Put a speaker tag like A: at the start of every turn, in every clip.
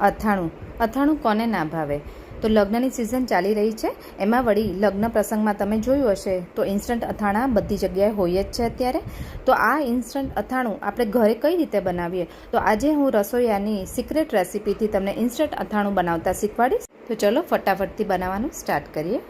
A: અથાણું. અથાણું કોને ના ભાવે? તો લગ્નની સિઝન ચાલી રહી છે. એમાં વળી લગ્ન પ્રસંગમાં તમે જોયું હશે, તો ઇન્સ્ટન્ટ અથાણા બધી જગ્યાએ હોય જ છે અત્યારે. તો આ ઇન્સ્ટન્ટ અથાણું આપણે ઘરે કઈ રીતે બનાવીએ? તો આજે હું રસોઈયાની સિક્રેટ રેસિપીથી તમને ઇન્સ્ટન્ટ અથાણું બનાવતા શીખવાડીશ. તો ચલો ફટાફટથી બનાવવાનું સ્ટાર્ટ કરીએ.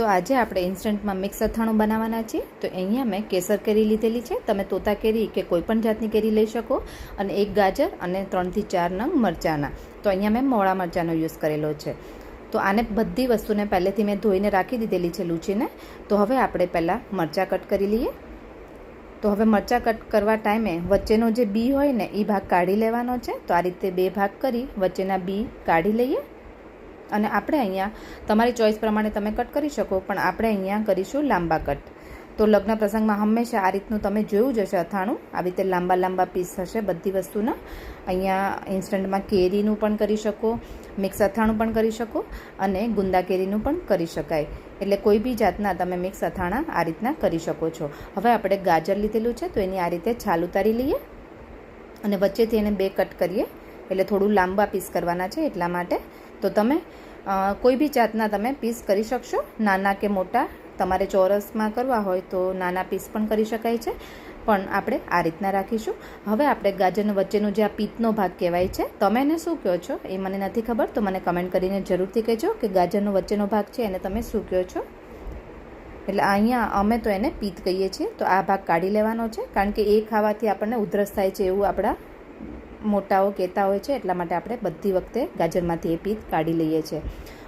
A: તો આજે આપણે ઇન્સ્ટન્ટમાં મિક્સ અથાણું બનાવવાના છીએ. તો અહીંયા મેં કેસર કેરી લીધેલી છે. તમે તોતા કેરી કે કોઈપણ જાતની કેરી લઈ શકો. અને એક ગાજર અને ત્રણથી ચાર નંગ મરચાંના. તો અહીંયા મેં મોળા મરચાંનો યુઝ કરેલો છે. તો આને બધી વસ્તુને પહેલેથી મેં ધોઈને રાખી દીધેલી છે લૂચીને તો હવે આપણે પહેલાં મરચાં કટ કરી લઈએ. તો હવે મરચાં કટ કરવા ટાઈમે વચ્ચેનો જે બી હોય ને એ ભાગ કાઢી લેવાનો છે. તો આ રીતે બે ભાગ કરી વચ્ચેના બી કાઢી લઈએ. અને આપણે અહીંયા, તમારી ચોઈસ પ્રમાણે તમે કટ કરી શકો, પણ આપણે અહીંયા કરીશું લાંબા કટ. તો લગ્ન પ્રસંગમાં હંમેશા આ રીતનું તમે જોયું જ હશે અથાણું. આવી રીતે લાંબા લાંબા પીસ હશે બધી વસ્તુના. અહીંયા ઇન્સ્ટન્ટમાં કેરીનું પણ કરી શકો મિક્સ અથાણું પણ કરી શકો અને ગુંદા કેરીનું પણ કરી શકાય. એટલે કોઈ બી જાતના તમે મિક્સ અથાણા આ રીતના કરી શકો છો. હવે આપણે ગાજર લીધેલું છે, તો એની આ રીતે છાલ ઉતારી લઈએ અને વચ્ચેથી એને બે કટ કરીએ. એટલે થોડું લાંબા પીસ કરવાના છે એટલા માટે તો તમે કોઈ બી જાતના તમે પીસ કરી શકશો. નાના કે મોટા, તમારે ચોરસમાં કરવા હોય તો નાના પીસ પણ કરી શકાય છે. પણ આપણે આ રીતના રાખીશું. હવે આપણે ગાજરનો વચ્ચેનો જે આ પીતનો ભાગ કહેવાય છે, તમે એને શું કહો છો? એ મને નથી ખબર, તો મને કમેન્ટ કરીને જરૂરથી કહેજો કે ગાજરનો વચ્ચેનો ભાગ છે, એને તમે શું કહો છો? એટલે અહીંયા અમે તો એને પીત કહીએ છીએ, તો આ ભાગ કાઢી લેવાનો છે, કારણ કે એ ખાવાથી આપણને ઉધરસ થાય છે એવું આપણા મોટાઓ કહેતા હોય છે, એટલા માટે આપણે બધી વખતે ગાજરમાંથી એ પીત કાઢી લઈએ છીએ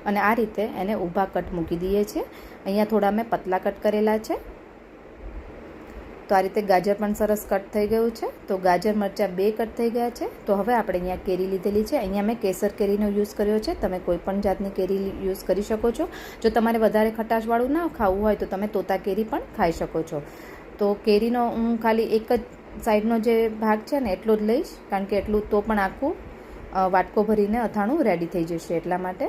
A: અને આ રીતે એને ઊભા કટ મૂકી દઈએ છીએ અહીંયા થોડા મેં પતલા કટ કરેલા છે. તો આ રીતે ગાજર પણ સરસ કટ થઈ ગયું છે. તો ગાજર મરચાં બે કટ થઈ ગયા છે. તો હવે આપણે અહીંયા કેરી લીધેલી છે. અહીંયા મેં કેસર કેરીનો યુઝ કર્યો છે. તમે કોઈ પણ જાતની કેરી યુઝ કરી શકો છો. જો તમારે વધારે ખટાશવાળું ના ખાવું હોય તો તમે તોતા કેરી પણ ખાઈ શકો છો. તો કેરીનો હું ખાલી એક જ સાઈડનો જે ભાગ છે ને, એટલો જ લઈશ. કારણ કે એટલું તો પણ આખું વાટકો ભરીને અથાણું રેડી થઈ જશે એટલા માટે.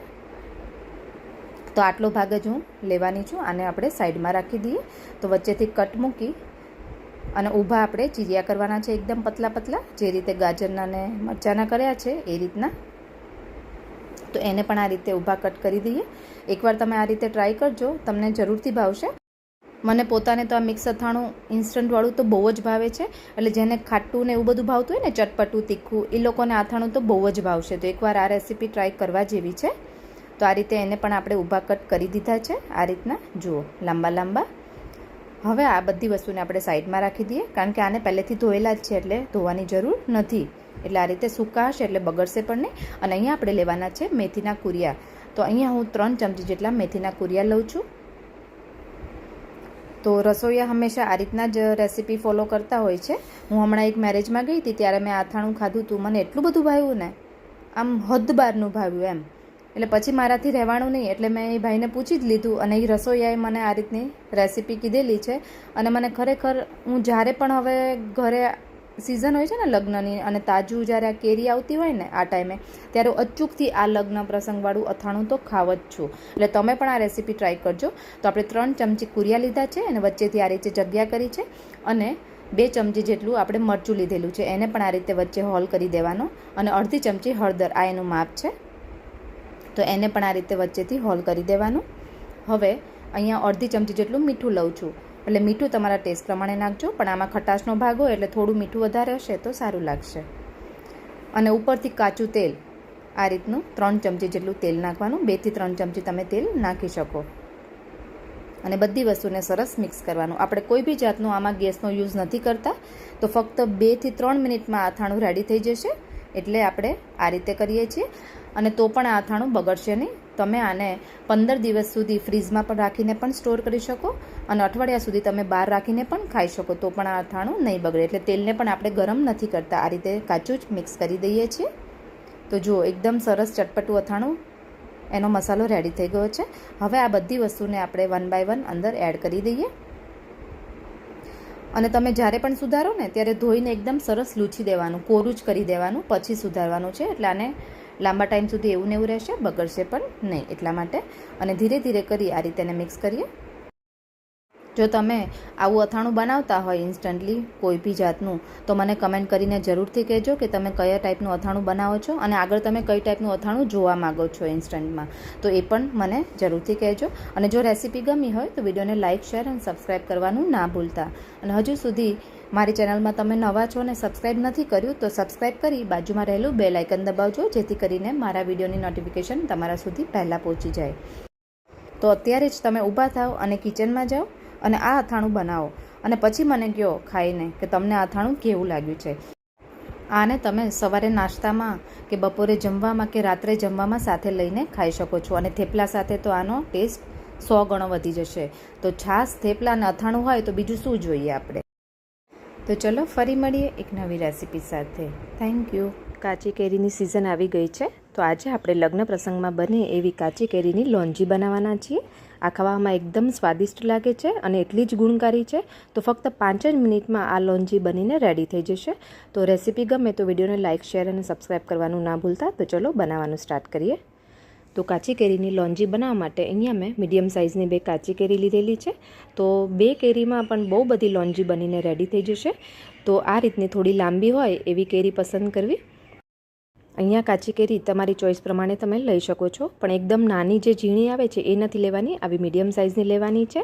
A: તો આટલો ભાગ જ હું લેવાની છું, આને આપણે સાઈડમાં રાખી દઈએ. તો વચ્ચેથી કટ મૂકી અને ઊભા આપણે ચીરિયા કરવાના છે એકદમ પતલા પતલા. જે રીતે ગાજરના ને મરચાંના કર્યા છે, એ રીતના. તો એને પણ આ રીતે ઊભા કટ કરી દઈએ. એકવાર તમે આ રીતે ટ્રાય કરજો, તમને જરૂરથી ભાવશે. મને પોતાને તો આ મિક્સ અથાણું ઇન્સ્ટન્ટવાળું તો બહુ જ ભાવે છે. એટલે જેને ખાટું ને એવું બધું ભાવતું હોય ને, ચટપટું, તીખું એ લોકોને અથાણું તો બહુ જ ભાવશે. તો એકવાર આ રેસીપી ટ્રાય કરવા જેવી છે. તો આ રીતે એને પણ આપણે ઊભા કટ કરી દીધા છે. આ રીતના, જુઓ, લાંબા લાંબા. હવે આ બધી વસ્તુને આપણે સાઈડમાં રાખી દઈએ, કારણ કે આને પહેલેથી ધોયેલા જ છે, એટલે ધોવાની જરૂર નથી. એટલે આ રીતે સૂકા હશે એટલે બગડશે પણ નહીં. અને અહીંયા આપણે લેવાના છે મેથીના કુરિયા. તો અહીંયા હું ત્રણ ચમચી જેટલા મેથીના કુરિયા લઉં છું. તો રસોઈયા હંમેશા આ રીતના જ રેસીપી ફોલો કરતા હોય છે. હું હમણાં એક મેરેજમાં ગઈ હતી ત્યારે મેં આથાણું ખાધું હતું મને એટલું બધું ભાવ્યું ને. આમ હદ બારનું ભાવ્યું એમ. એટલે પછી મારાથી રહેવાનું નહીં. એટલે મેં એ ભાઈને પૂછી જ લીધું અને એ રસોઈયાએ મને આ રીતની રેસીપી કીધેલી છે. અને મને ખરેખર હું જ્યારે પણ હવે ઘરે સિઝન હોય છે ને લગ્નની અને તાજું જ્યારે આ કેરી આવતી હોય ને આ ટાઈમે ત્યારે અચૂકથી આ લગ્ન પ્રસંગવાળું અથાણું તો ખાવ જ છું. એટલે તમે પણ આ રેસીપી ટ્રાય કરજો. તો આપણે ત્રણ ચમચી કુરિયા લીધા છે અને વચ્ચેથી આ રીતે જગ્યા કરી છે અને બે ચમચી જેટલું આપણે મરચું લીધેલું છે. એને પણ આ રીતે વચ્ચે હોલ કરી દેવાનો અને અડધી ચમચી હળદર. આ એનું માપ છે. તો એને પણ આ રીતે વચ્ચેથી હોલ કરી દેવાનું. હવે અહીંયા અડધી ચમચી જેટલું મીઠું લઉં છું. એટલે મીઠું તમારા ટેસ્ટ પ્રમાણે નાખજો, પણ આમાં ખટાશનો ભાગ હોય એટલે થોડું મીઠું વધારે હશે તો સારું લાગશે. અને ઉપરથી કાચું તેલ, આ રીતનું ત્રણ ચમચી જેટલું તેલ નાખવાનું, બેથી ત્રણ ચમચી તમે તેલ નાખી શકો. અને બધી વસ્તુને સરસ મિક્સ કરવાનું. આપણે કોઈ બી જાતનું આમાં ગેસનો યુઝ નથી કરતા, તો ફક્ત બેથી ત્રણ મિનિટમાં આથાણું રેડી થઈ જશે, એટલે આપણે આ રીતે કરીએ છીએ. અને તો પણ આ અથાણું બગડશે નહીં. તમે આને પંદર દિવસ સુધી ફ્રીઝમાં પણ રાખીને પણ સ્ટોર કરી શકો. અને અઠવાડિયા સુધી તમે બહાર રાખીને પણ ખાઈ શકો, તો પણ આ અથાણું નહીં બગડે. એટલે તેલને પણ આપણે ગરમ નથી કરતા. આ રીતે કાચું જ મિક્સ કરી દઈએ છીએ. તો જુઓ, એકદમ સરસ ચટપટું અથાણું એનો મસાલો રેડી થઈ ગયો છે. હવે આ બધી વસ્તુને આપણે વન બાય વન અંદર એડ કરી દઈએ. અને તમે જ્યારે પણ સુધારો ને, ત્યારે ધોઈને એકદમ સરસ લૂછી દેવાનું, કોરું જ કરી દેવાનું, પછી સુધારવાનું છે. એટલે આને લાંબા ટાઈમ સુધી એવું ને એવું રહેશે, બગડશે પણ નહીં એટલા માટે. અને ધીરે ધીરે કરી આ રીતે મિક્સ કરીએ. જો તમે આવું અથાણું બનાવતા હોય ઇન્સ્ટન્ટલી કોઈ બી જાતનું, તો મને કમેન્ટ કરીને જરૂરથી કહેજો કે તમે કયા ટાઈપનું અથાણું બનાવો છો અને આગળ તમે કઈ ટાઈપનું અથાણું જોવા માગો છો ઇન્સ્ટન્ટમાં તો એ પણ મને જરૂરથી કહેજો. અને જો રેસીપી ગમી હોય, તો વિડીયોને લાઇક શેર અને સબસ્ક્રાઈબ કરવાનું ના ભૂલતા. અને હજુ સુધી મારી ચેનલમાં તમે નવા છો અને સબસ્ક્રાઈબ નથી કર્યું, તો સબસ્ક્રાઈબ કરી બાજુમાં રહેલું બે લાઇકન દબાવજો, જેથી કરીને મારા વિડીયોની નોટિફિકેશન તમારા સુધી પહેલાં પહોંચી જાય. તો અત્યારે જ તમે ઊભા થાઓ અને કિચનમાં જાઓ. અને આ અથાણું બનાવો. અને પછી મને કહો ખાઈને કે તમને અથાણું કેવું લાગ્યું છે? આને તમે સવારે નાસ્તામાં કે બપોરે જમવામાં કે રાત્રે જમવામાં સાથે લઈને ખાઈ શકો છો. અને થેપલા સાથે તો આનો ટેસ્ટ સો ગણો વધી જશે. તો છાશ, થેપલા અને અથાણું હોય તો બીજું શું જોઈએ આપણે? તો ચલો ફરી મળીએ એક નવી રેસીપી સાથે. થેન્ક યુ કાચી કેરીની સિઝન આવી ગઈ છે. તો આજે આપણે લગ્ન પ્રસંગમાં બને એવી કાચી કેરીની લોંજી બનાવવાના છીએ. આ ખાવામાં એકદમ સ્વાદિષ્ટ લાગે છે અને એટલી જ ગુણકારી છે. તો ફક્ત પાંચ જ મિનિટમાં આ લોંજી બનીને રેડી થઈ જશે. તો રેસીપી ગમે તો વિડીયોને લાઇક શેર અને સબસ્ક્રાઈબ કરવાનું ના ભૂલતા. તો ચલો બનાવવાનું સ્ટાર્ટ કરીએ. તો કાચી કેરીની લોંજી બનાવવા માટે અહીંયા મેં મીડિયમ સાઇઝની બે કાચી કેરી લીધેલી છે. તો બે કેરીમાં પણ બહુ બધી લોંજી બનીને રેડી થઈ જશે. તો આ રીતની થોડી લાંબી હોય એવી કેરી પસંદ કરવી. અહીંયા કાચી કેરી તમારી ચોઈસ પ્રમાણે તમે લઈ શકો છો, પણ એકદમ નાની જે ઝીણી આવે છે એ નથી લેવાની, આવી મીડિયમ સાઇઝની લેવાની છે.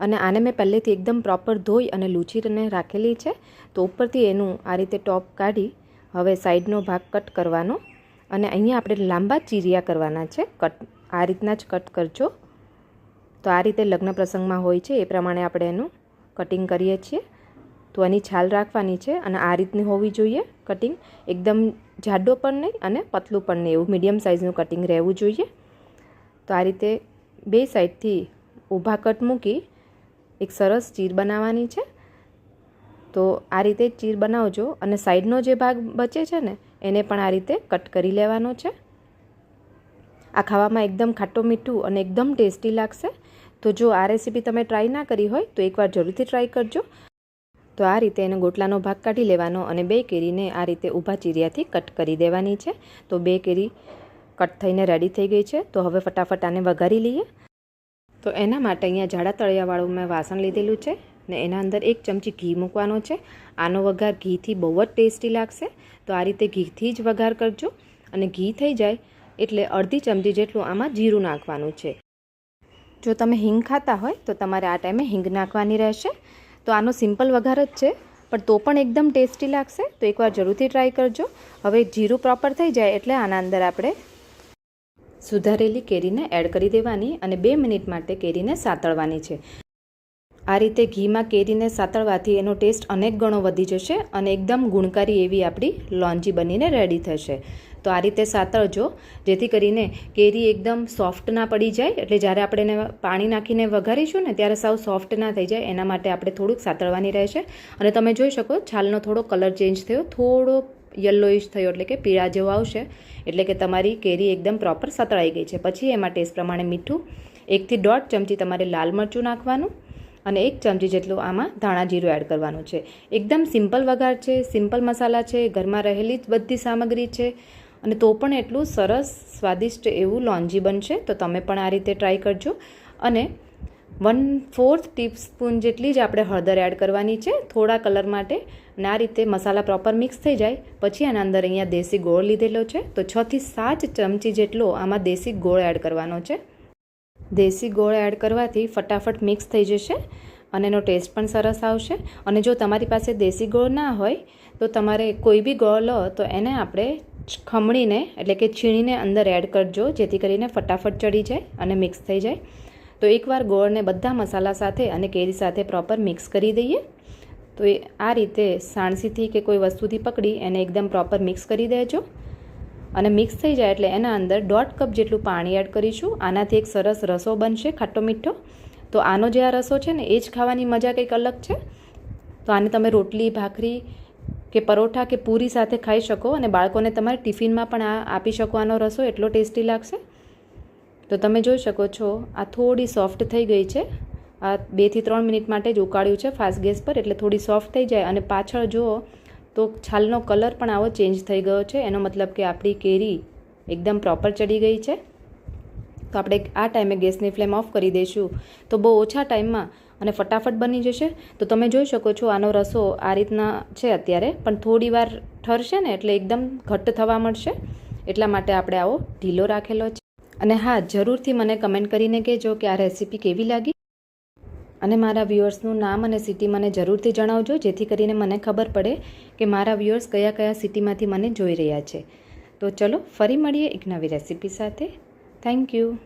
A: અને આને મેં પહેલેથી એકદમ પ્રોપર ધોઈ અને લૂછીને રાખેલી છે, તો ઉપરથી એનું આ રીતે ટોપ કાઢી હવે સાઈડનો ભાગ કટ કરવાનો. અને અહીંયા આપણે લાંબા ચીરિયા કરવાના છે, કટ, આ રીતના જ કટ કરજો. તો આ રીતે લગ્ન પ્રસંગમાં હોય છે, એ પ્રમાણે આપણે એનું કટિંગ કરીએ છીએ. તો એની છાલ રાખવાની છે અને આ રીતની હોવી જોઈએ કટિંગ. એકદમ જાડો પણ નહીં અને પતલું પણ નહીં, એવું મીડિયમ સાઇઝનું કટિંગ રહેવું જોઈએ. તો આ રીતે બે સાઈડથી ઊભા કટ મૂકી એક સરસ ચીર બનાવવાની છે. તો આ રીતે ચીર બનાવજો અને સાઈડનો જે ભાગ બચે છે ને, એને પણ આ રીતે કટ કરી લેવાનો છે. આ ખાવામાં એકદમ ખાટું મીઠું અને એકદમ ટેસ્ટી લાગશે. તો જો આ રેસીપી તમે ટ્રાય ના કરી હોય તો એકવાર જરૂરથી ટ્રાય કરજો. તો આ રીતે એનો ગોટલાનો ભાગ કાઢી લેવાનો અને બે કેરીને આ રીતે ઊભા ચીરિયાથી કટ કરી દેવાની છે. તો બે કેરી કટ થઈને રેડી થઈ ગઈ છે. તો હવે ફટાફટ આને વઘારી લઈએ. તો એના માટે અહીંયા જાડા તળિયાવાળું મેં વાસણ લીધેલું છે ને એના અંદર એક ચમચી ઘી મૂકવાનો છે. આનો વઘાર ઘીથી બહુ જ ટેસ્ટી લાગશે. તો આ રીતે ઘીથી જ વઘાર કરજો. અને ઘી થઈ જાય એટલે અડધી ચમચી જેટલું આમાં જીરું નાખવાનું છે. જો તમે હિંગ ખાતા હોય તો તમારે આ ટાઈમે હિંગ નાખવાની રહેશે. તો આનો સિમ્પલ વઘાર જ છે, પણ તો પણ એકદમ ટેસ્ટી લાગશે, તો એકવાર જરૂરથી ટ્રાય કરજો. હવે જીરું પ્રોપર થઈ જાય એટલે આના અંદર આપણે સુધારેલી કેરીને એડ કરી દેવાની અને બે મિનિટ માટે કેરીને સાતળવાની છે. આ રીતે ઘીમાં કેરીને સાતળવાથી એનો ટેસ્ટ અનેક ગણો વધી જશે અને એકદમ ગુણકારી એવી આપણી લોંજી બનીને રેડી થશે. તો આ રીતે સાતળજો, જેથી કરીને કેરી એકદમ સોફ્ટ ના પડી જાય. એટલે જ્યારે આપણે એને પાણી નાખીને વઘારીશું ને, ત્યારે સાવ સોફ્ટ ના થઈ જાય. એના માટે આપણે થોડુંક સાતળવાની રહેશે. અને તમે જોઈ શકો, છાલનો થોડો કલર ચેન્જ થયો. થોડો યલોઇશ થયો, એટલે કે પીળા જેવો આવશે. એટલે કે તમારી કેરી એકદમ પ્રોપર સતળાઈ ગઈ છે. પછી એમાં ટેસ્ટ પ્રમાણે મીઠું, એકથી દોઢ ચમચી તમારે લાલ મરચું નાખવાનું. અને એક ચમચી જેટલું આમાં ધાણા જીરું એડ કરવાનું છે. એકદમ સિમ્પલ વઘાર છે સિમ્પલ મસાલા છે, ઘરમાં રહેલી જ બધી સામગ્રી છે. અને તો પણ એટલું સરસ, સ્વાદિષ્ટ એવું લોન્જી બનશે, તો તમે પણ આ રીતે ટ્રાય કરજો. અને વન ફોર્થ ટીસ્પૂન જેટલી જ આપણે હળદર એડ કરવાની છે, થોડા કલર માટે. અને આ રીતે મસાલા પ્રોપર મિક્સ થઈ જાય. પછી આના અંદર અહીંયા દેશી ગોળ લીધેલો છે, તો છથી સાત ચમચી જેટલો આમાં દેશી ગોળ એડ કરવાનો છે. દેશી ગોળ એડ કરવાથી ફટાફટ મિક્સ થઈ જશે અને એનો ટેસ્ટ પણ સરસ આવશે. અને જો તમારી પાસે દેશી ગોળ ના હોય, તો તમારે કોઈ બી ગોળ લો, તો એને આપણે ખમણીને, એટલે કે છીણીને અંદર એડ કરજો, જેથી કરીને ફટાફટ ચડી જાય અને મિક્સ થઈ જાય. તો એકવાર ગોળને બધા મસાલા સાથે અને કેરી સાથે પ્રોપર મિક્સ કરી દઈએ. તો એ આ રીતે સાણસીથી કે કોઈ વસ્તુથી પકડી, એને એકદમ પ્રોપર મિક્સ કરી દેજો. અને મિક્સ થઈ જાય એટલે એના અંદર દોઢ કપ જેટલું પાણી એડ કરીશું. આનાથી એક સરસ રસો બનશે, ખાટો મીઠો. તો આનો જે આ રસો છે ને, એ જ ખાવાની મજા કંઈક અલગ છે. તો આને તમે રોટલી, ભાખરી કે પરોઠા કે પૂરી સાથે ખાઈ શકો અને બાળકોને તમારે ટિફિનમાં પણ આ આપી શકો આનો રસો, એટલો ટેસ્ટી લાગશે. તો તમે જોઈ શકો છો, આ થોડી સોફ્ટ થઈ ગઈ છે. આ બેથી ત્રણ મિનિટ માટે જ ઉકાળ્યું છે ફાસ્ટ ગેસ પર, એટલે થોડી સોફ્ટ થઈ જાય અને પાછળ જુઓ તો છાલનો કલર પણ આવો ચેન્જ થઈ ગયો છે. એનો મતલબ કે આપણી કેરી એકદમ પ્રોપર ચડી ગઈ છે. તો આપણે આ ટાઈમે ગેસની ફ્લેમ ઓફ કરી દઈશું. તો બહુ ઓછા ટાઈમમાં અને ફટાફટ બની જશે. તો તમે જોઈ શકો છો આનો રસો આ રીતના છે અત્યારે. પણ થોડી વાર ઠરશે ને એટલે એકદમ ઘટ્ટ થવા મળશે એટલા માટે આપણે આવો ઢીલો રાખેલો છે. અને હા, જરૂરથી મને કમેન્ટ કરીને કહેજો કે આ રેસીપી કેવી લાગી. અને મારા વ્યુઅર્સનું નામ અને સિટી મને જરૂરથી જણાવજો, જેથી કરીને મને ખબર પડે કે મારા વ્યુઅર્સ કયા કયા સિટીમાંથી મને જોઈ રહ્યા છે. તો ચલો, ફરી મળીએ એક નવી રેસીપી સાથે. Thank you